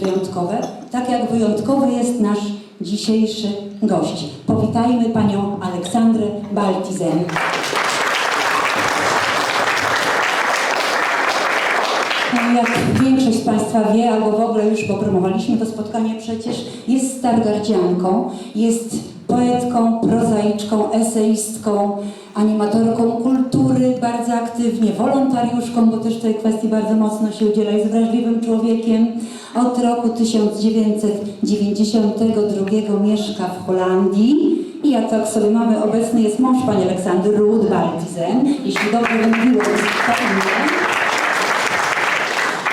wyjątkowe, tak jak wyjątkowy jest nasz dzisiejszy gość. Powitajmy panią Aleksandrę Baltizen. No, Jak większość z Państwa wie, albo w ogóle już popromowaliśmy to spotkanie przecież, jest stargardzianką, jest poetką, prozaiczką, eseistką, animatorką kultury, bardzo aktywnie, wolontariuszką, bo też tej kwestii bardzo mocno się udziela, jest wrażliwym człowiekiem. Od roku 1992 mieszka w Holandii i jak tak sobie mamy, obecny jest mąż pani Aleksandry Baltizen, jeśli dobrze imię.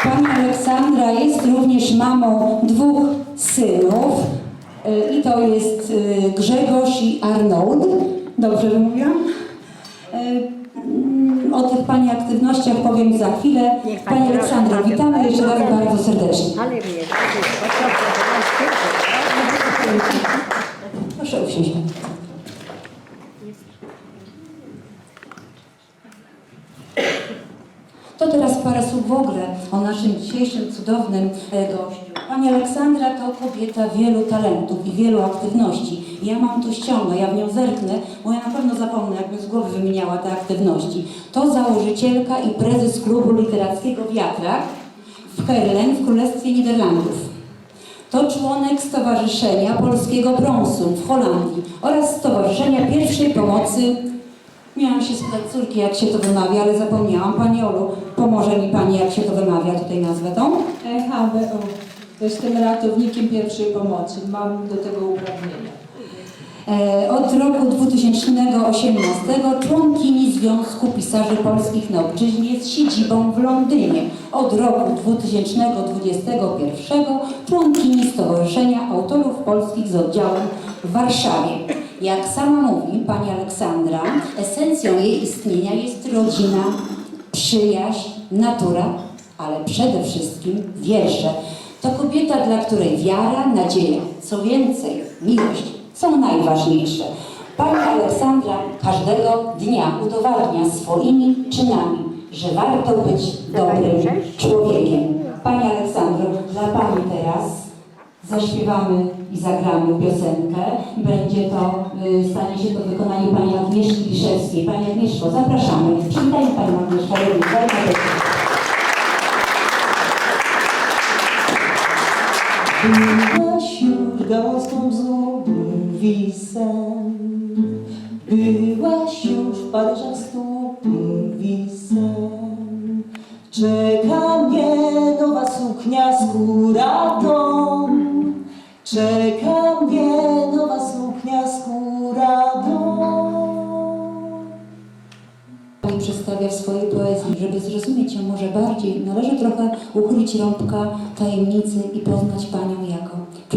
Pani Aleksandra jest również mamą dwóch synów i to jest y, Grzegorz i Arnold. Dobrze wymówiłam? Y, mm, O tych Pani aktywnościach powiem za chwilę. Pani proszę. witamy jeszcze raz bardzo serdecznie. Proszę usiąść. To teraz parę słów w ogóle o naszym dzisiejszym cudownym e, gościu. Pani Aleksandra to kobieta wielu talentów i wielu aktywności. Ja mam tu ściągnę, ja w nią zerknę, bo ja na pewno zapomnę, jakbym z głowy wymieniała te aktywności. To założycielka i prezes klubu literackiego Wiatrak w Herlen w Królestwie Niderlandów. To członek Stowarzyszenia Polskiego Brązu w Holandii oraz Stowarzyszenia Pierwszej Pomocy. Miałam się spytać córki, jak się to wymawia, ale zapomniałam. Pani Olu, pomoże mi Pani, jak się to wymawia, tutaj nazwę tą? EHBO. Jestem ratownikiem pierwszej pomocy. Mam do tego uprawnienia. E, Od roku 2018 członkini Związku Pisarzy Polskich na Obczyźnie z siedzibą w Londynie. Od roku 2021 członkini Stowarzyszenia Autorów Polskich z oddziałem w Warszawie. Jak sama mówi pani Aleksandra, esencją jej istnienia jest rodzina, przyjaźń, natura, ale przede wszystkim wiersze. To kobieta, dla której wiara, nadzieja, co więcej, miłość są najważniejsze. Pani Aleksandra każdego dnia udowadnia swoimi czynami, że warto być dobrym człowiekiem. Pani Aleksandro, dla Pani teraz zaśpiewamy i zagramy piosenkę. Będzie to, y, stanie się to wykonanie Pani Agnieszki Liszewskiej. Pani Agnieszko, zapraszamy. Przywitajmy Panią Agnieszkę Byłaś już gałązką złotym wisem. Byłaś już w Paryżach stłupym wisem. Czeka mnie nowa suknia skóra dom Czeka mnie nowa suknia skóra dom Pani przedstawia w swojej poezji, żeby zrozumieć ją może bardziej, należy trochę uchylić rąbka tajemnicy i poznać Panią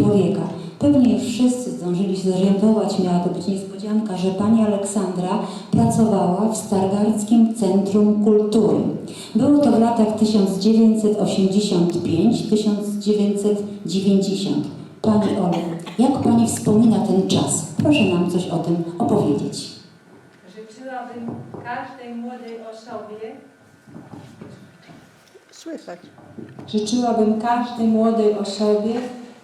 człowieka. Pewnie wszyscy zdążyli się zorientować, miała to być niespodzianka, że Pani Aleksandra pracowała w Stargardzkim Centrum Kultury. Było to w latach 1985-1990. Pani Olu, jak Pani wspomina ten czas? Proszę nam coś o tym opowiedzieć. Życzyłabym każdej młodej osobie, Słychać. życzyłabym każdej młodej osobie,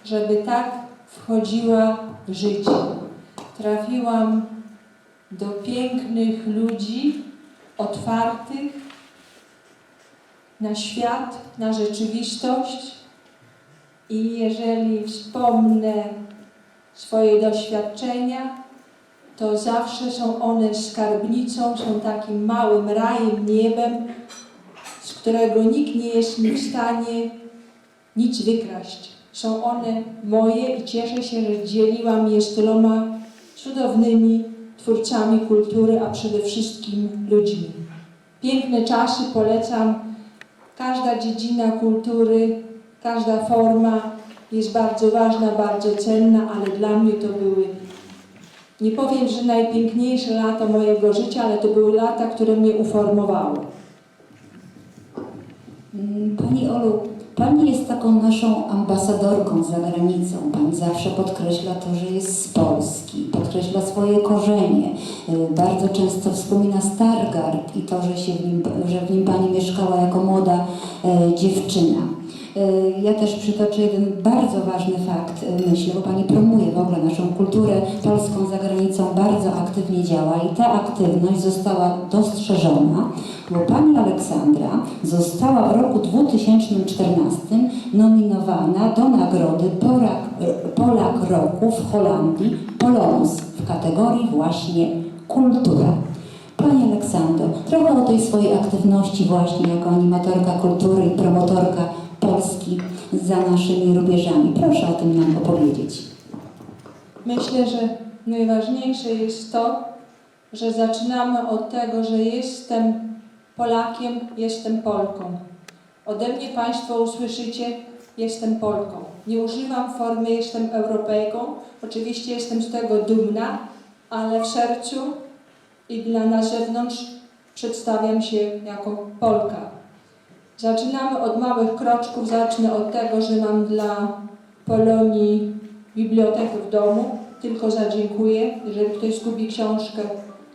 żeby tak wchodziła w życie. Trafiłam do pięknych ludzi, otwartych na świat, na rzeczywistość i jeżeli wspomnę swoje doświadczenia, to zawsze są one skarbnicą, są takim małym rajem, niebem, z którego nikt nie jest w stanie nic wykraść. Są one moje i cieszę się, że dzieliłam je z tyloma cudownymi twórcami kultury, a przede wszystkim ludźmi. Piękne czasy polecam. Każda dziedzina kultury, każda forma jest bardzo ważna, bardzo cenna, ale dla mnie to były nie powiem, że najpiękniejsze lata mojego życia, ale to były lata, które mnie uformowały. Mm, Pani Olu, Pani jest taką naszą ambasadorką za granicą. Pani zawsze podkreśla to, że jest z Polski, podkreśla swoje korzenie. Y, Bardzo często wspomina Stargard i to, że, się w nim, że w nim Pani mieszkała jako młoda e, dziewczyna. Y, Ja też przytoczę jeden bardzo ważny fakt, y, myślę, bo Pani promuje w ogóle naszą kulturę polską za granicą, bardzo aktywnie działa i ta aktywność została dostrzeżona, bo Pani Aleksandra została w roku 2014 nominowana do nagrody Polak, Polak Roku w Holandii Polonus w kategorii właśnie kultura. Pani Aleksandro, trochę o tej swojej aktywności właśnie jako animatorka kultury i promotorka Za naszymi rubieżami. Proszę o tym nam opowiedzieć. Myślę, że najważniejsze jest to, że zaczynamy od tego, że jestem Polakiem, jestem Polką. Ode mnie Państwo usłyszycie, jestem Polką. Nie używam formy jestem Europejką. Oczywiście jestem z tego dumna, ale w sercu i dla na zewnątrz przedstawiam się jako Polka. Zaczynamy od małych kroczków. Zacznę od tego, że mam dla Polonii bibliotekę w domu. Tylko zadziękuję. Jeżeli ktoś zgubi książkę,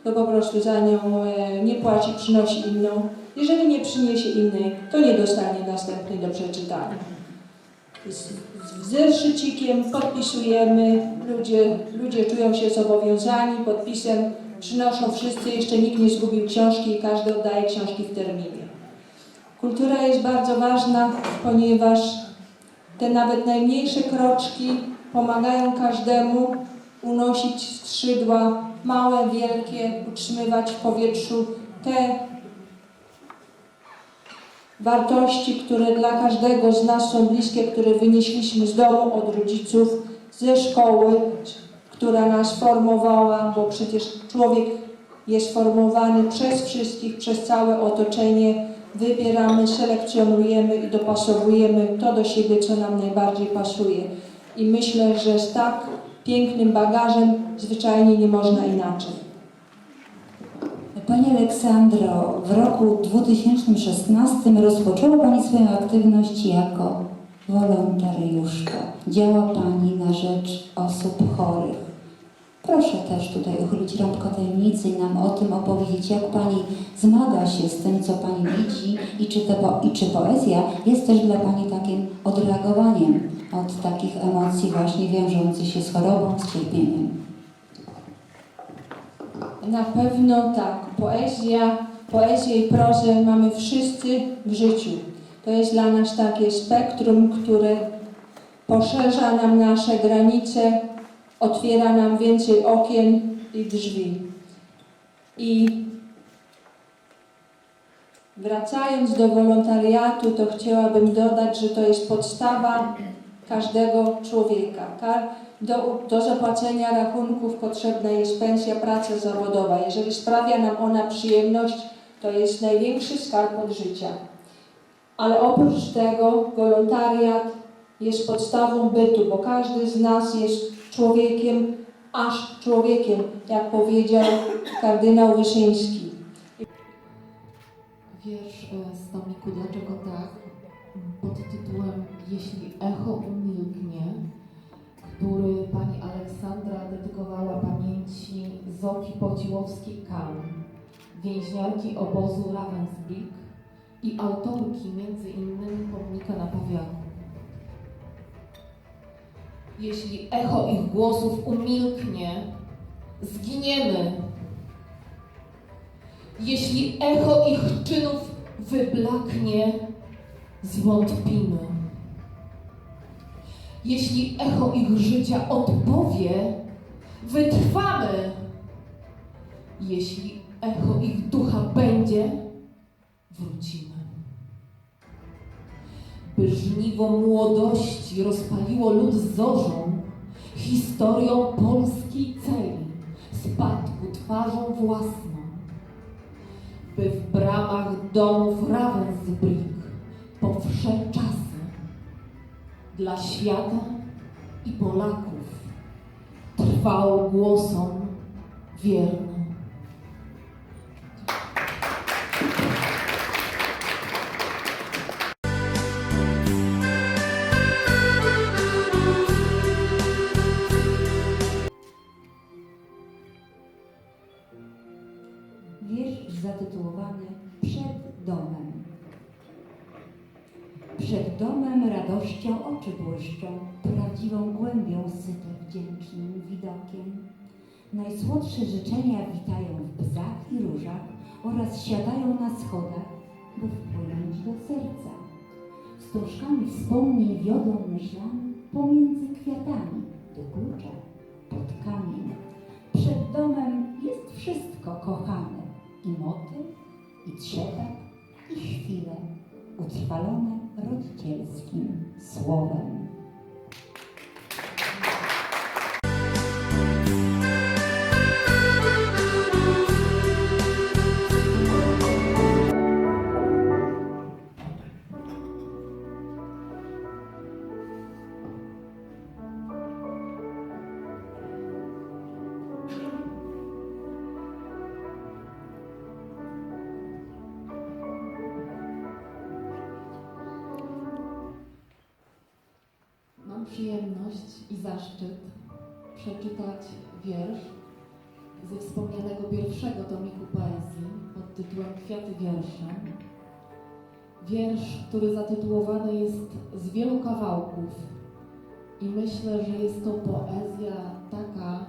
to po prostu za nią e, nie płaci, przynosi inną. Jeżeli nie przyniesie innej, to nie dostanie następnej do przeczytania. Z, z podpisujemy, ludzie, ludzie czują się zobowiązani, podpisem przynoszą wszyscy, jeszcze nikt nie zgubił książki i każdy oddaje książki w terminie. Kultura jest bardzo ważna, ponieważ te nawet najmniejsze kroczki pomagają każdemu unosić skrzydła, małe, wielkie, utrzymywać w powietrzu te wartości, które dla każdego z nas są bliskie, które wynieśliśmy z domu, od rodziców, ze szkoły, która nas formowała, bo przecież człowiek jest formowany przez wszystkich, przez całe otoczenie. Wybieramy, selekcjonujemy i dopasowujemy to do siebie, co nam najbardziej pasuje. I myślę, że z tak pięknym bagażem zwyczajnie nie można inaczej. Pani Aleksandro, w roku 2016 rozpoczęła Pani swoją aktywność jako wolontariuszka. Działa Pani na rzecz osób chorych. Proszę też tutaj uchylić rąbko tajemnicy i nam o tym opowiedzieć, jak Pani zmaga się z tym, co Pani widzi i czy, po- i czy poezja jest też dla Pani takim odreagowaniem od takich emocji właśnie wiążących się z chorobą, z cierpieniem. Na pewno tak. Poezja, poezję i prozę mamy wszyscy w życiu. To jest dla nas takie spektrum, które poszerza nam nasze granice, otwiera nam więcej okien i drzwi. I wracając do wolontariatu, to chciałabym dodać, że to jest podstawa każdego człowieka. Ka- do, do zapłacenia rachunków potrzebna jest pensja, praca zawodowa. Jeżeli sprawia nam ona przyjemność, to jest największy skarb od życia. Ale oprócz tego wolontariat jest podstawą bytu, bo każdy z nas jest człowiekiem, aż człowiekiem, jak powiedział kardynał Wyszyński. Wiersz e, z tomiku Dlaczego tak? pod tytułem Jeśli echo umilknie, który pani Aleksandra dedykowała pamięci Zoki Pociłowskiej-Kan, więźniarki obozu Ravensbrück i autorki między innymi pomnika na Pawiaku. Jeśli echo ich głosów umilknie, zginiemy. Jeśli echo ich czynów wyblaknie, zwątpimy. Jeśli echo ich życia odpowie, wytrwamy. Jeśli echo ich ducha będzie, wrócimy. By żniwo młodości rozpaliło lud zorzą, historią polskiej celi, spadku twarzą własną by w bramach domów Ravensbrück po czasy dla świata i Polaków trwał głosom wierny. Radością oczy błyszczą, prawdziwą głębią syte wdzięcznym widokiem. Najsłodsze życzenia witają w bzach i różach oraz siadają na schodach, by wpłynąć do serca. Wstążkami wspomnień wiodą myślami pomiędzy kwiatami do klucza pod kamień. Przed domem jest wszystko kochane i motyl, i trzepek, i chwile utrwalone rodzicielskim słowem. Zaszczyt przeczytać wiersz ze wspomnianego pierwszego tomiku poezji pod tytułem Kwiaty wiersze. Wiersz, który zatytułowany jest z wielu kawałków i myślę, że jest to poezja taka,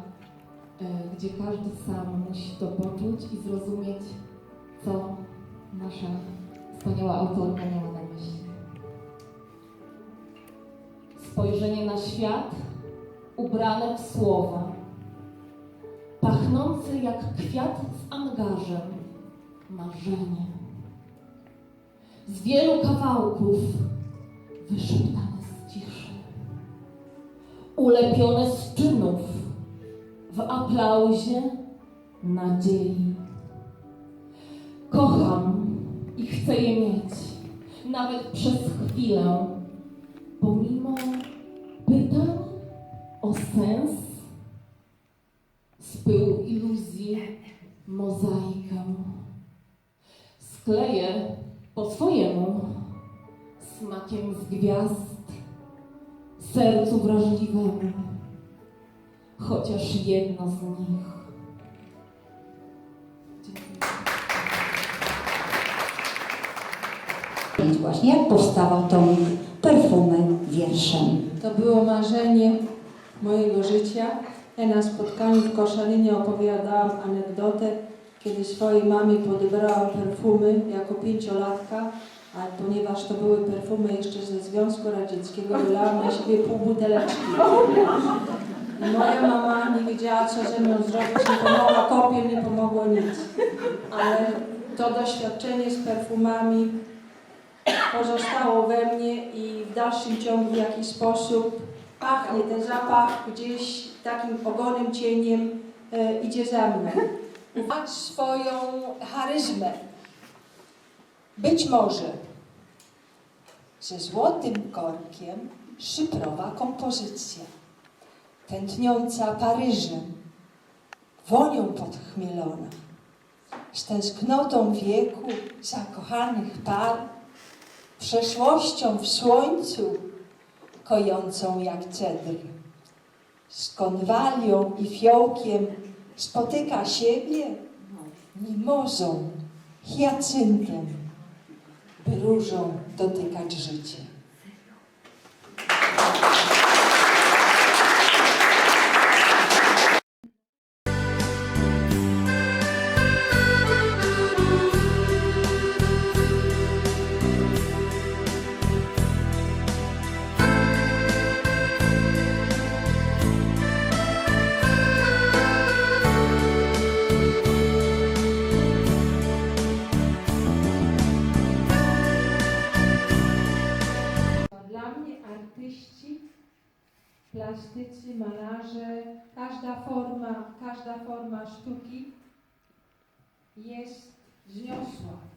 e, gdzie każdy sam musi to poczuć i zrozumieć, co nasza wspaniała autorka miała na myśli. Spojrzenie na świat ubrane w słowa, pachnące jak kwiat z angażem, marzenie. Z wielu kawałków wyszeptane z ciszy, ulepione z czynów, w aplauzie nadziei. Kocham i chcę je mieć, nawet przez chwilę, pomimo sens, z pyłu iluzji mozaikę. Skleję po swojemu smakiem z gwiazd, sercu wrażliwemu, chociaż jedno z nich. Dziękuję. Właśnie jak powstawał tomik Perfumy wierszem. To było marzenie mojego życia. Ja na spotkaniu w Koszalinie opowiadałam anegdotę, kiedy swojej mamie podebrałam perfumy jako pięciolatka, a ponieważ to były perfumy jeszcze ze Związku Radzieckiego, wylałam na siebie pół buteleczki. I moja mama nie wiedziała, co ze mną zrobić, nie pomogła kopiel, nie pomogło nic. Ale to doświadczenie z perfumami pozostało we mnie i w dalszym ciągu w jakiś sposób pachnie ten zapach gdzieś takim ogonem cieniem e, idzie za mną. Mać swoją charyzmę. Być może ze złotym korkiem szyprowa kompozycja, tętniąca Paryżem, wonią podchmielona, z tęsknotą wieku zakochanych par, przeszłością w słońcu, kojącą jak cedr, z konwalią i fiołkiem spotyka siebie mimozą, hiacyntem, by różą dotykać życia. Każda forma, każda forma sztuki jest wzniosła.